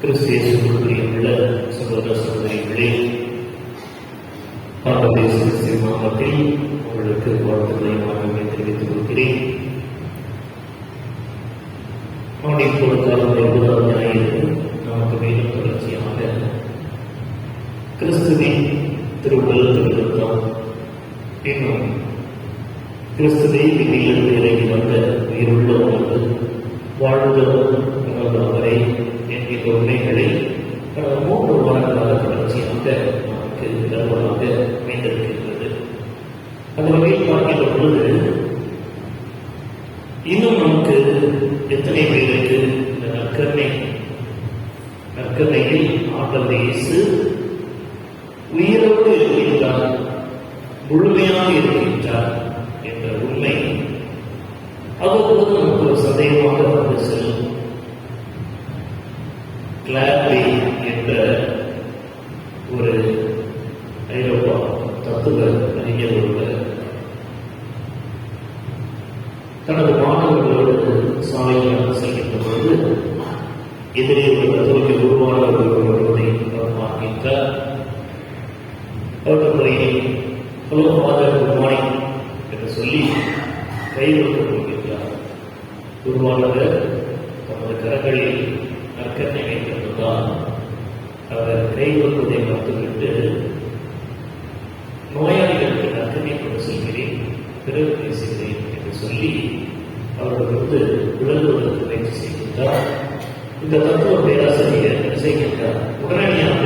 கிறிஸ்திய சகோதரியுள்ள சகோதர சகோதரிகளே ஆண்டவருடைய கிறிஸ்திய உங்களுக்கு வாழ்த்துக்களை வாழ்வை தெரிவித்துக் கொள்கிறேன். நான் இப்பொழுது காலத்தை நமக்கு மேலும் தொடர்ச்சியாக கிறிஸ்துவின் திருவுடல் இன்னும் கிறிஸ்துவை விதியிலிருந்து இறங்கி வந்த உயிருள்ள வாழ்ந்தவர் உணர்வு என்கிற உண்மைகளை கடந்த மூன்று வாரங்களாக தொடர்ச்சியாக நமக்கு நிறுவனமாக அமைந்திருக்கின்றது அந்த வகையில் பார்க்கின்ற பொழுது இன்னும் நமக்கு எத்தனை பேருக்கு இந்த நற்கருணை நற்கருணையில் ஆண்டவர் இயேசு உயிரோடு இருக்கின்றார் முழுமையாக இருக்கின்றார் என்ற உண்மை அவ்வப்போது நமக்கு ஒரு சந்தேகமாக வந்து செல்லும் கிளாப்லி என்ற ஒரு ஐரோப்பா தத்துவ அறிஞர் ஒருவர் தனது மாணவர்களோடு சாலையில் செல்கின்ற பொழுது எதிரே ஒரு தத்துவத்தில் உருவான ஒருவர் வருவதை அவர் பார்க்கின்றார் அவர்கள் ஹலோ ஃபாதர் குட் மார்னிங் என்று சொல்லி கை கொடுத்து கொள்கின்றார் குருவானவர் தமது கரங்களில் நற்கத்தை வைத்திருந்ததால் அவர் கை கொடுப்பதை மறுத்துவிட்டு நோயாளிகளுக்கு நற்கத்தை கொண்டு செல்கிறேன் பிறகு பேசுகிறேன் என்று சொல்லி அவர்கள் வந்து விளங்குவதற்கு இந்த தத்துவ பேராசிரியர் என்ன செய்கின்றார் உடனடியாக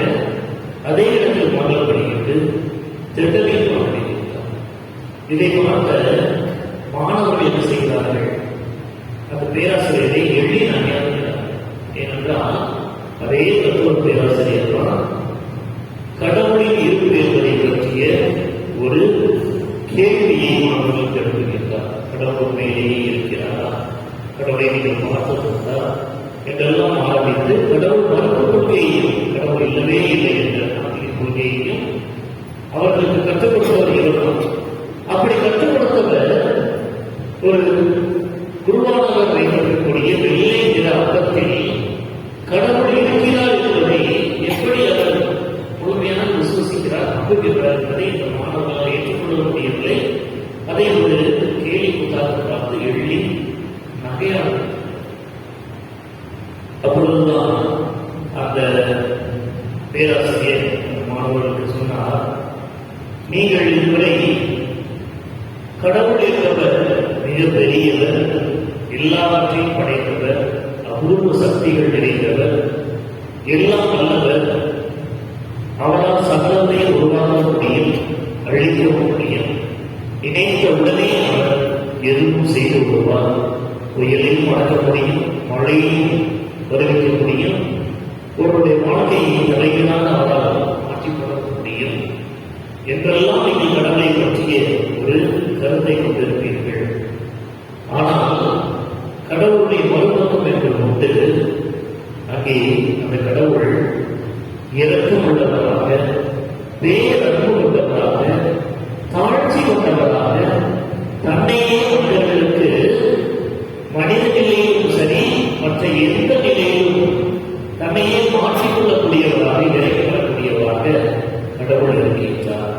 அதே இடத்தில் மாற்றப்படுகிறது படிக்கிட்டு திட்டத்தில் மாற்றியிருக்கிறார் இதை பார்த்த الله அங்கே அந்த கடவுள் இறக்கம் உள்ளவராக பேரன்பு உள்ளவராக தாழ்ச்சி கொண்டவராக தன்னையே கொண்டவர்களுக்கு மனித நிலையிலும் சரி மற்ற எந்த நிலையிலும் தன்னையே மாற்றிக்கொள்ளக்கூடியவராக இறைக்கப்படக்கூடியவராக கடவுள் இருக்கின்றார்.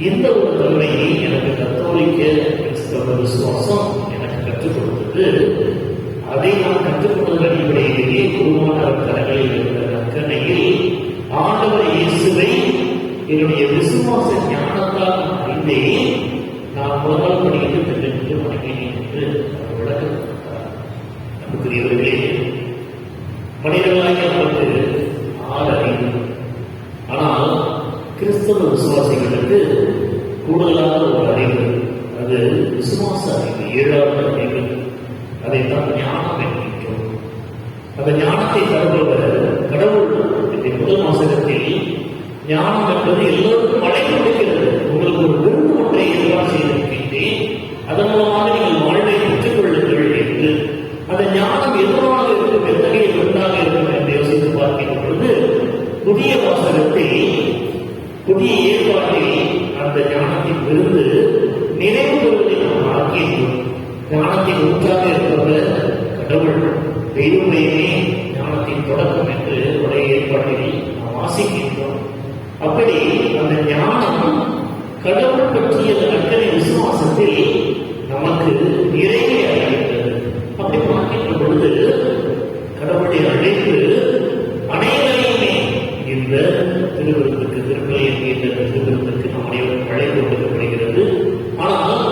இந்த ஒரு தன்மையை எனக்கு கத்தோலிக்க கிறிஸ்தவ விசுவாசம் என்னுடைய விசுவாச ஞானத்தால் அறிந்தே நான் முதல் படிக்கிட்டு திட்டமிட்டு வணங்கினேன் என்று விளக்கம் நமக்குரியவர்களே மனிதர்களாக நமக்கு ஆறு ஆனால் கிறிஸ்தவ விசுவாசிகளுக்கு கூடுதலான ஒரு அறிவு அது விசுவாச அறிவு ஏழாவது அறிவு. அதைத்தான் ஞானம் என்கின்றோம். அந்த ஞானத்தை தருபவர் கடவுள். முதல் வாசகத்தில் ஞானம் என்பது எல்லோருக்கும் அழைப்பு கொடுக்கிறது உங்களுக்கு ஒரு விரும்பு ஒன்றை எதிராக செய்திருக்கின்றேன். அதன் மூலமாக நீங்கள் வாழ்வை பெற்றுக் கொள்ளுங்கள் என்று. அந்த ஞானம் எதுவாக இருக்கும் எத்தகைய விருந்தாக இருக்கும் என்று யோசித்து பார்க்கிற பொழுது புதிய வாசகத்தை புதிய திருவிழத்திற்கு திருமலை என்கின்ற திருவிழத்திற்கு நம் அனைவரும் அழைப்பு கொடுக்கப்படுகிறது ஆனால்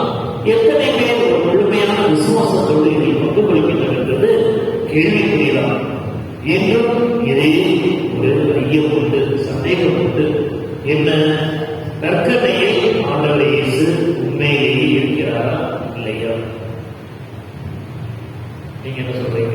எத்தனை பேர் ஒரு முழுமையான விசுவாசத்தோடு இதை பங்கு கொள்கின்றனர் என்பது கேள்விக்குரியதான் என்றும் இதே ஒரு ஐயம் உண்டு சந்தேகம் உண்டு. என்ன? நற்கதையில் ஆண்டவர் இயேசு உண்மையிலேயே இருக்கிறாரா? இல்லையா? நீங்க என்ன சொல்றீங்க?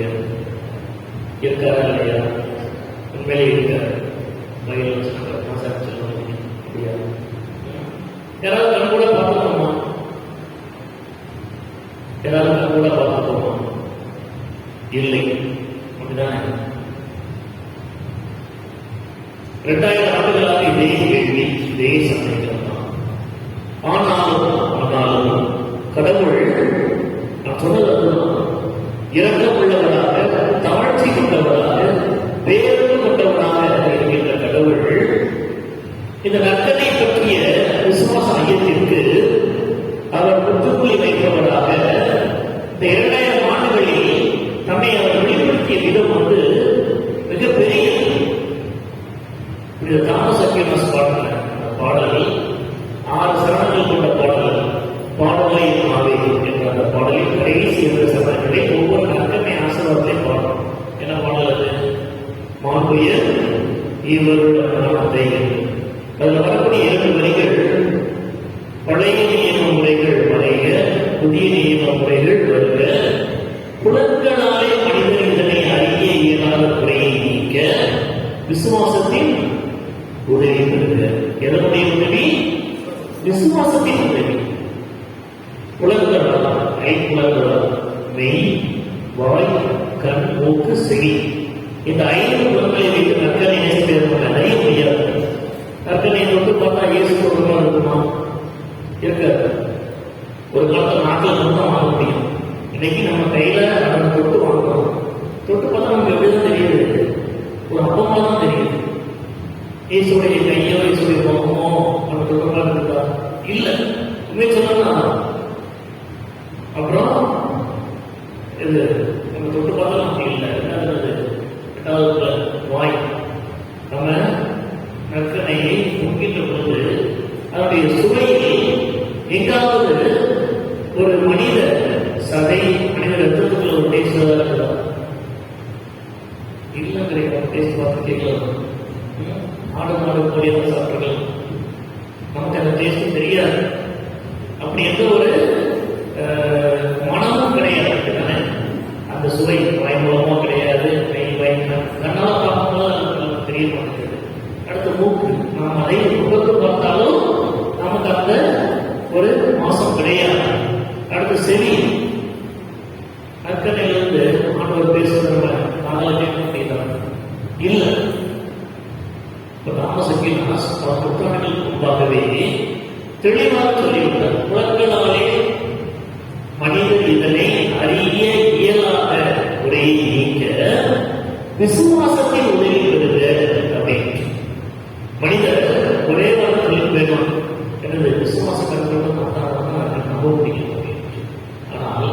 Y era விசுவாசத்தின் உதவி புலன்களால் ஐப்புலன்களால் மெய் வாய் கண் மூக்கு செவி. இந்த ஐந்து புலன்களை வைத்து நற்கனை நேசிப்பதற்கு நிறைய முடியாது நற்கனை தொட்டு பார்த்தா இயேசு கொடுக்கமா இருக்குமா? இருக்காது. ஒரு காலத்தில் நாட்டில் மட்டும் வாங்க முடியும். இன்னைக்கு நம்ம கையில அதை தொட்டு வாங்குறோம். தொட்டு பார்த்தா நமக்கு எப்படிதான் தெரியுது? ஒரு அப்பமா தான் தெரியுது. இயேசுடைய கையோ இயேசுடைய முகமோ நம்ம தொட்டு பார்த்துருக்கா இல்ல. உண்மை சொல்லலாம் அப்புறம் இது நம்ம தொட்டு பார்த்தா நமக்கு இல்லை. என்னது எட்டாவது வாய். நம்ம நற்கனையை முக்கின்ற பொழுது அதனுடைய சுவையை எங்காவது ஒரு மனித சதை மனித ரத்தத்துக்குள்ள ஒரு டேஸ்ட் இருக்குதா? இல்ல கிடையாது டேஸ்ட் பார்த்து கேட்கலாம். ஆடு மாடு கோழி சாப்பிட்டுக்கலாம். நமக்கு அந்த டேஸ்ட் தெரியாது. அப்படி எந்த ஒரு அஹ், மனமும் கிடையாது அப்படித்தானே அந்த சுவை வாய் மூலமா கிடையாது. கை வாய் கண்ணால பார்க்கும்போது நமக்கு தெரிய மாட்டேங்குது. அடுத்து மூக்கு. நாம் அதை முகத்து பார்த்தாலும் நமக்கு அந்த ஒரு மாசம் கிடையாது. அடுத்து செவி. அக்கறையிலிருந்து ஆண்டவர் பேசுகிறவங்க நாலாவது கேட்க முடியல இல்ல. இப்ப ராமசங்கின் பல புத்தகங்களுக்கு முன்பாகவே தெளிவாக சொல்லிவிட்டார். புலன்களாலே மனிதன் இதனை அறிய இயலாத உரையை நீக்க விசுவாசத்தின் உதவி பெறுக அப்படின்னு. மனிதர் ஒரே வாரத்தில் வேணும் எனது விசுவாச கருத்துடன் மாற்றாதான் நம்ப முடியும் ஆனால்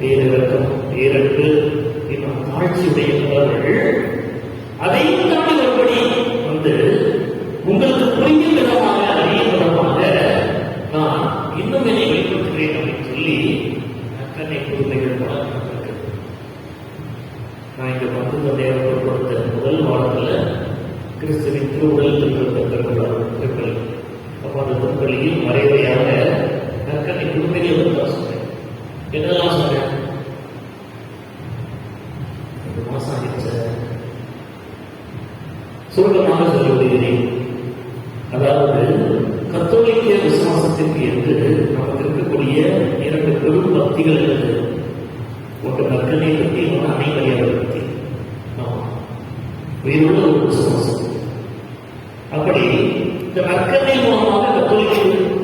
பேரிறக்கம் பேரன்பு இன்னும் தாழ்ச்சியுடைய அதை அப்படி இந்த வர்க்கத்தின் மூலமாக கத்தோலிக்க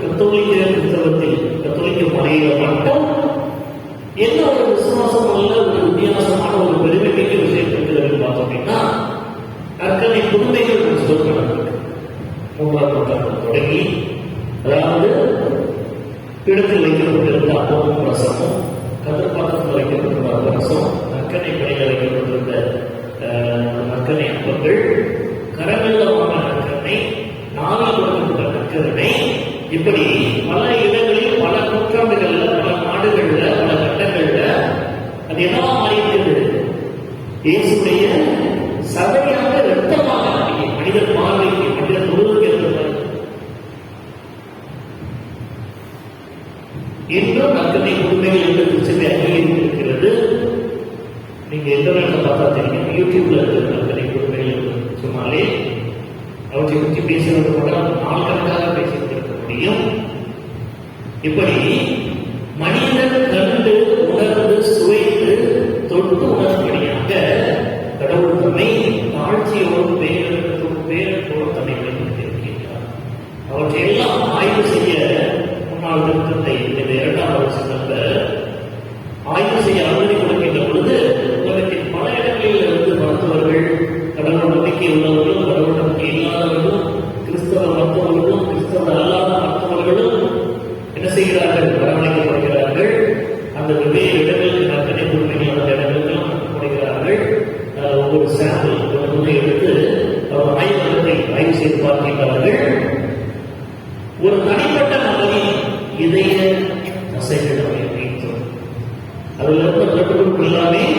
கத்தோலிக்க கிறிஸ்தவத்தில் கத்தோலிக்க மலையில மட்டும் என்ன ஒரு விசுவாசம் அல்ல ஒரு வித்தியாசமான ஒரு பெருமைக்கு விஷயம் இருக்கிறது பார்த்தோம் அப்படின்னா கற்கனை மூன்றாம் நூற்றாண்டு தொடங்கி அதாவது இடத்தில் வைக்கப்பட்டிருந்த அப்பமும் ரசமும் கதிர்பாக்கத்தில் வைக்கப்பட்டிருந்த ரசம் நற்கனை பணியில் வைக்கப்பட்டிருந்த நற்கனை அப்பங்கள் நரம்பு குறித்து பேசுவது போல நாள் கணக்காக பேசிக் கொண்டிருக்க முடியும். இப்படி me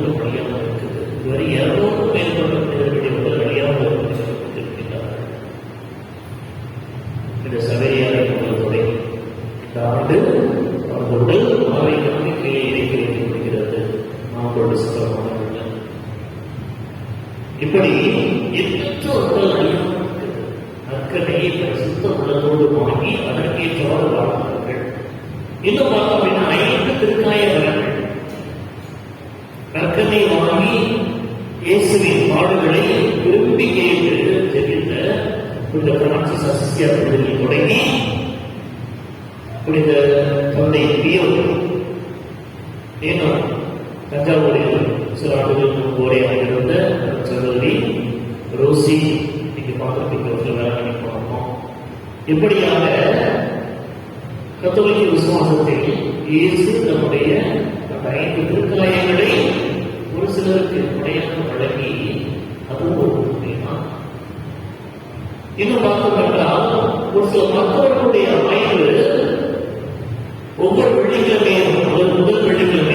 கொடுக்கப்படுகிறது இவர் இருநூறு பேர் கத்தோலிக்க விசுவாசத்தை இயேசு நம்முடைய ஐந்து திருக்கலாயங்களை ஒரு சிலருக்கு முறையாக வழங்கி அதுவும் ஒரு முடியுமா இன்னும் பார்க்கப்பட்டால் ஒரு சில மக்களுடைய அமைப்பு ஒவ்வொரு வெள்ளிக்கிழமையும் முதல் முதல் வெள்ளிக்கிழமை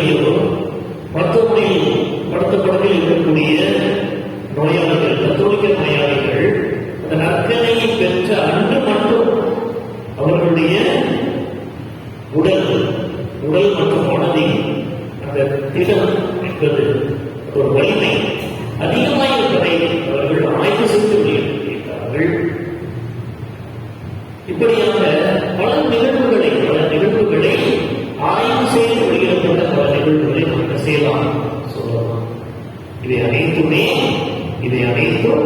இவை அனைத்தும்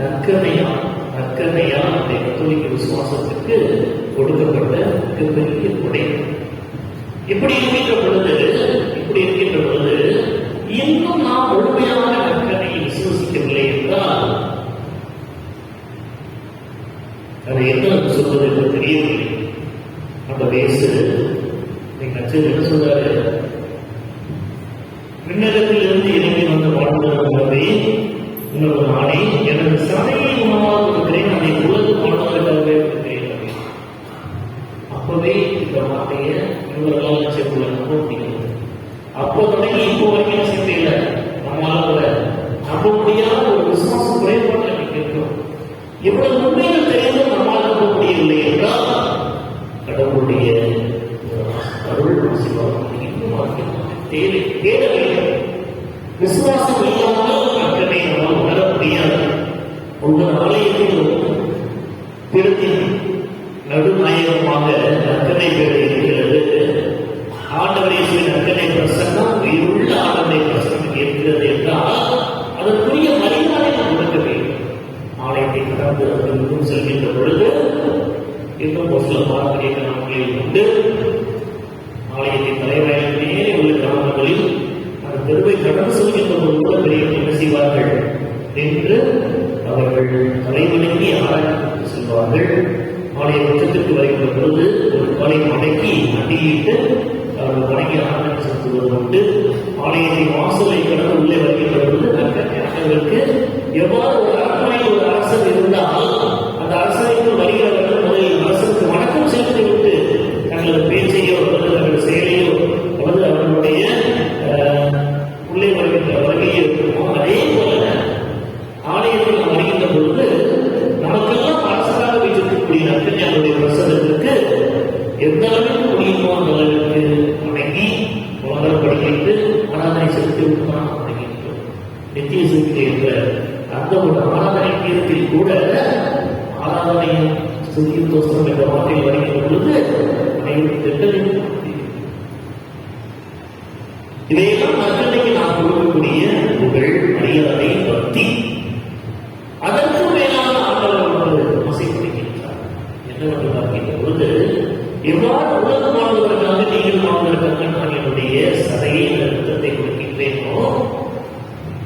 நற்கமையா நற்கமையா நம்முடைய கத்தோலிக்க விசுவாசத்துக்கு கொடுக்கப்பட்ட மிகப்பெரிய கொடை. இப்படி இருக்கின்ற பொழுது இப்படி இருக்கின்ற பொழுது இன்னும் நாம் முழுமையான நற்கமையை விசுவசிக்கவில்லை என்றால் அதை என்ன சொல்வது என்று தெரியவில்லை. அந்த வயசு நீங்கள் என்ன சொல்றாரு? சொல்லுவாங்க இன்னும் மாற்றிக்கணும் தேவை தேவையில்லை முடியாது உங்கள் ஆலயத்தில் திருத்தி நடுநாயகமாக கட்டளை பேரை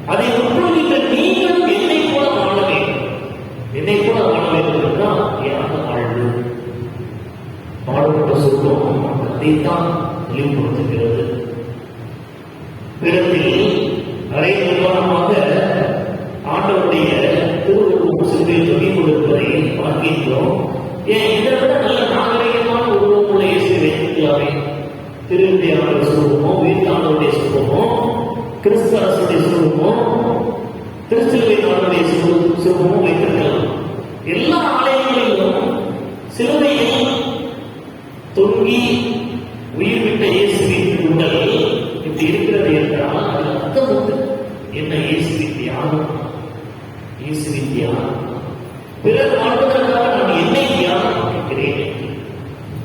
அதை உட்கொள்கின்ற நீங்களும் என்னை கூட வாழ வேண்டும். என்னை போல வாழ வேண்டும் என்றால் ஏறாத வாழ்வு பாடுபட்ட சொல்லும் அதைத்தான் தெளிவுபடுத்த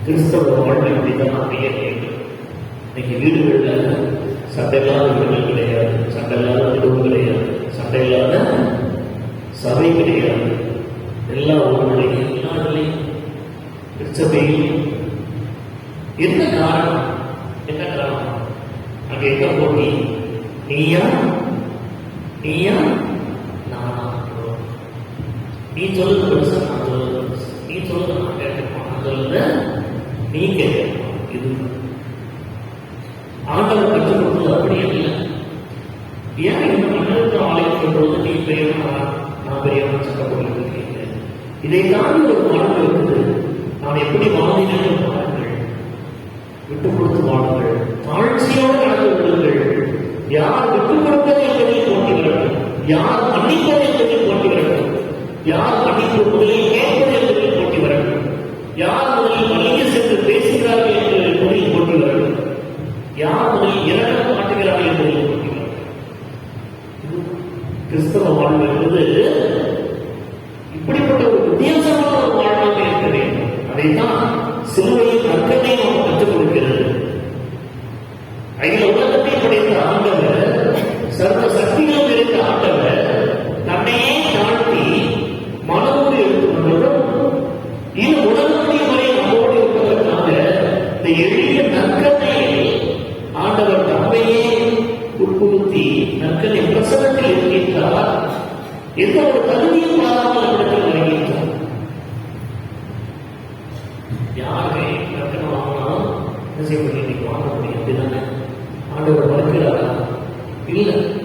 கிறிஸ்தவ வாழ்க்கை அதிகமாக இன்னைக்கு வீடுகளில் சண்டையில்லாத வீடுகள் கிடையாது சண்டையில்லாத குடும்பம் கிடையாது சண்டையில்லாத சபை கிடையாது. எல்லா ஊர்களையும் எல்லா இடங்களையும் என்ன காரணம்? என்ன காரணம்? அங்கே எங்க போய் நீயா? நீயா? நானா? நீ சொல்லுங்க பெருசா இது இல்லை ஏன் இந்த நான் எப்படி வாழ்ந்தேன் வாழுங்கள் விட்டு கொடுத்து யார் விட்டு கொடுப்பதை எதிரில் யார் மன்னிப்பதை எதிரில் போட்டுகிறார்கள் யார் மன்னிப்பு பண்ணி இன்னைக்கு வாங்க முடியும் அப்படிதானே? ஆண்டவர் வளர்க்கிறாரா இல்லை.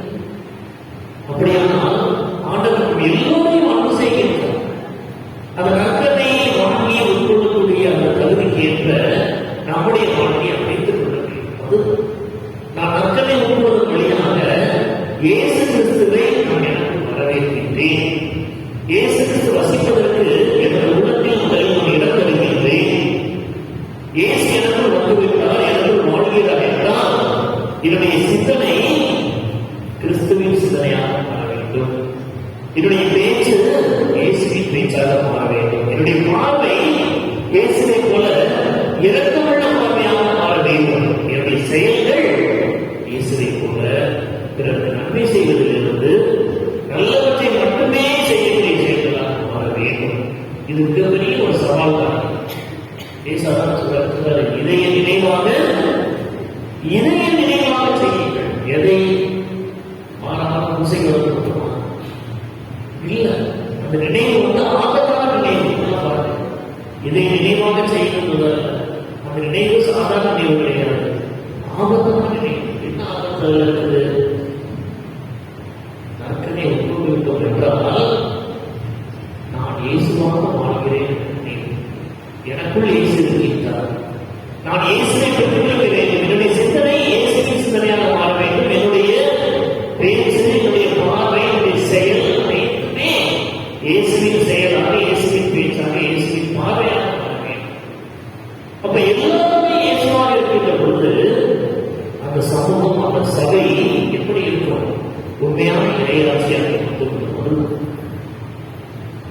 இது மிகப்பெரிய ஒரு சவால் தான். இதய நினைவாக இதய நினைவாக செய்யுங்கள். எதை உண்மையான இறைராசியாக மட்டும்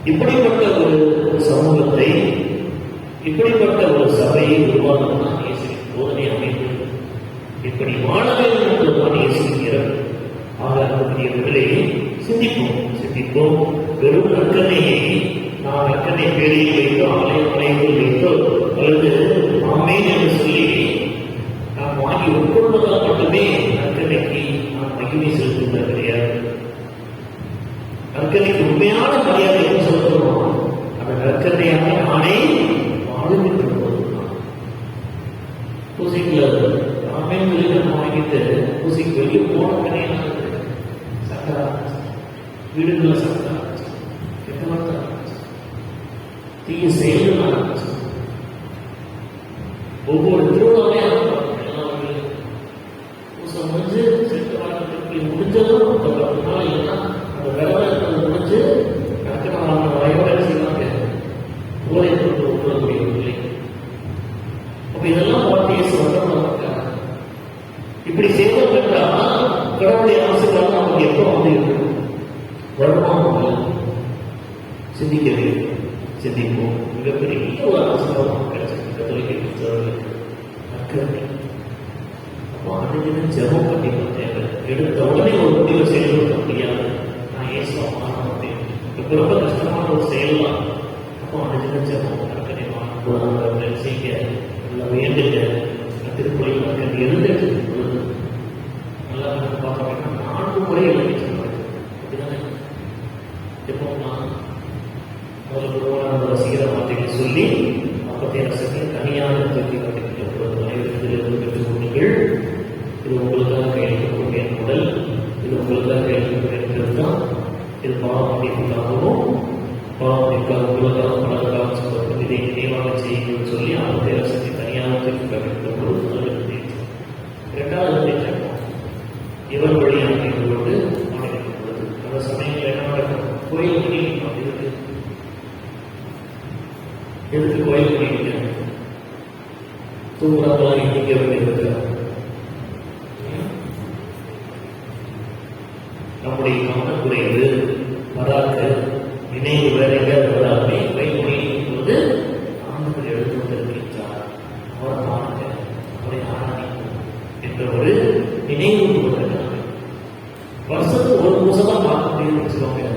இப்படிப்பட்ட ஒரு சமூகத்தை இப்படிப்பட்ட ஒரு சபையை உருவாக்கணும் இயேசுவின் போதனை அமைந்தது இப்படி வாழ வேண்டும் என்றுதான் இயேசுகிறார் ஆக சிந்திப்போம் சிந்திப்போம். வெறும் நற்கனையை நான் நற்கனை பேரியை வைத்து ஆலய மனைவில் வைத்தோ அல்லது ஆமேன் என்று சொல்லி நாம் வாங்கி உட்கொள்வதால் மட்டுமே நற்கனைக்கு நான் மகிமை செலுத்துகிறேன் கற்கரைக்கு உண்மையான மரியாதை என்று சொல்லுகிறோம் அந்த நற்கரையாக நானே வாழ்ந்து பூசைக்குள்ள அமைந்து நம்ம வாங்கிட்டு பூசைக்கு வெளியே போன கிடையாது சக்கரா வீடுகளில் சக்கரா கெட்டவர்த்தா தீய செயல்கள் ஆரம்பிச்சு ஒவ்வொரு திருவிழாவே ஆரம்பிப்பாங்க. முடிஞ்சு முடிஞ்சது நினைவு வருஷத்துக்கு ஒரு மாசம் தான் பார்க்கக்கூடிய வச்சுக்கோங்க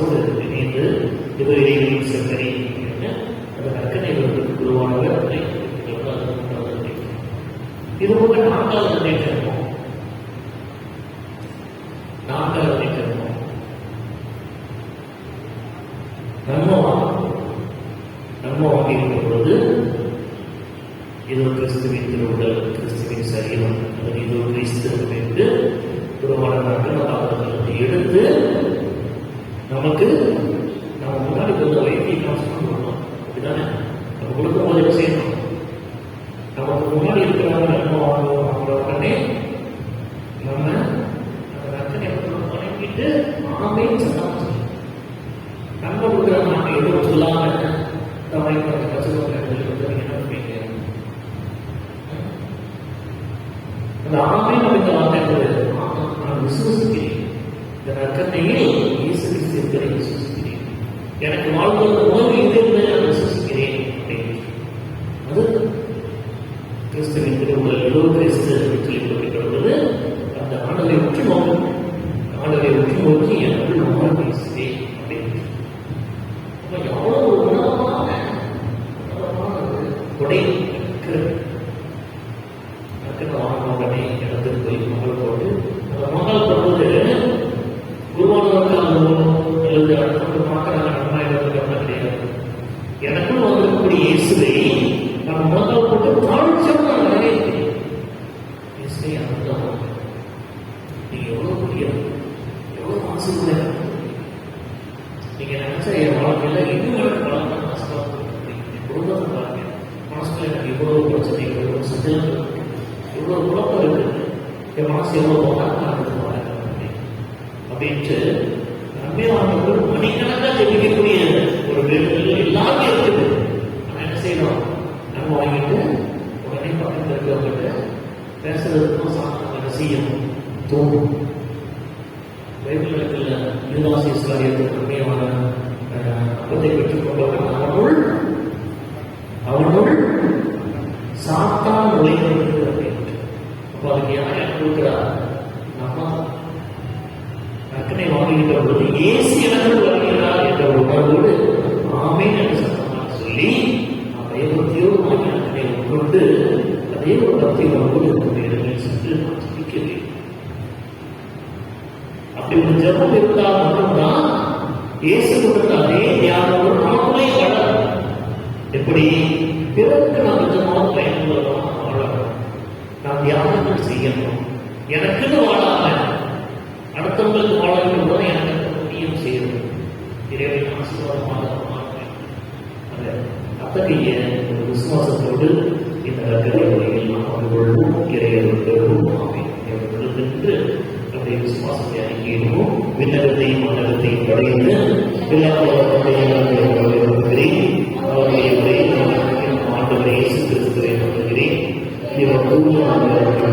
சூழலுக்கு இணைந்து இவர்களின் என்று நாமே சொல்லாமல் நம்ம கொடுக்குற நாம எதுவும் சொல்லாமல் தவறை அந்த ஆமை அப்படின்ற வார்த்தை நான் விசுவசிக்கிறேன். இந்த நற்கத்தையே இயேசு கிறிஸ்து இருக்கிறேன் விசுவசிக்கிறேன். எனக்கு வாழ்க்கையில் உணவு இது நான் விசுவசிக்கிறேன்.